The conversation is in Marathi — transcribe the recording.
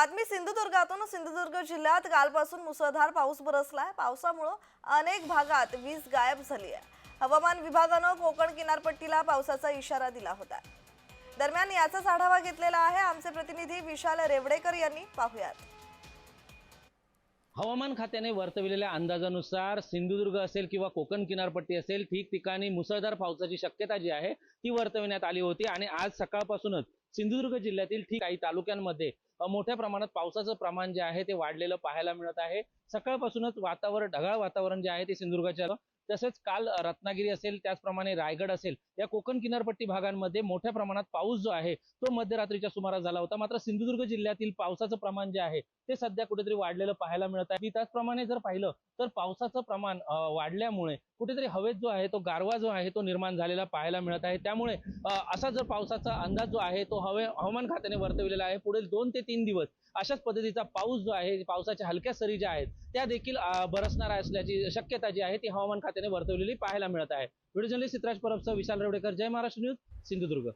बातमी सिंधुदुर्गातून. सिंधुदुर्ग जिल्ह्यात कालपासून मुसळधार पाऊस बरसलाय. पावसामुळं अनेक भागात वीज गायब झाली आहे हवामान विभागानं कोकण किनारपट्टीला पावसाचा इशारा दिला होता. दरम्यान याचाच आढावा घेतलेला आहे आमचे प्रतिनिधी विशाल रेवडेकर यांनी. पाहुयात. हवामान खात्याने वर्तविलेल्या अंदाजानुसार सिंधुदुर्ग असेल किंवा कोकण किनारपट्टी असेल ठिकठिकाणी मुसळधार पावसाची शक्यता जी आहे ती वर्तविण्यात आली होती. आणि आज सकाळपासूनच सिंधुदुर्ग जिल्ह्यातील ठीक काही तालुक्यांमध्ये मोठ्या प्रमाणात पावसाचं प्रमाण जे आहे ते वाढलेलं पाहायला मिळत आहे. सकाळपासूनच वातावरण ढगाळ वातावरण जे आहे ते सिंधुदुर्गाच्या तसेच काल रत्नागिरी असेल त्याचप्रमाणे रायगड असेल या कोकण किनारपट्टी भागांमध्ये मोठ्या प्रमाणात पाऊस जो आहे तो मध्यरात्रीच्या सुमारास झाला होता. मात्र सिंधुदुर्ग जिल्ह्यातील पावसाचं प्रमाण जे आहे ते सध्या कुठेतरी वाढलेलं पाहायला मिळत आहे. त्याचप्रमाणे जर पाहिलं तर पावसाचं प्रमाण वाढल्यामुळे कुठेतरी हवेत जो आहे तो गारवा जो आहे तो निर्माण झालेला पाहायला मिळत आहे. त्यामुळे असा जर पावसाचा अंदाज जो आहे तो हवे हवामान खात्याने वर्तविलेला आहे. पुढील दोन ते तीन दिवस अशाच पद्धतीचा पाऊस जो आहे पावसाच्या हलक्या सरी ज्या आहेत त्या देखील बरसणार असल्याची शक्यता जी आहे ती हवामान खात्याने वर्तवलेली पाहायला मिळत आहे. व्हिडिओ जर्नलिस्ट चित्राज परबसह विशाल रेवडेकर. जय महाराष्ट्र न्यूज सिंधुदुर्ग.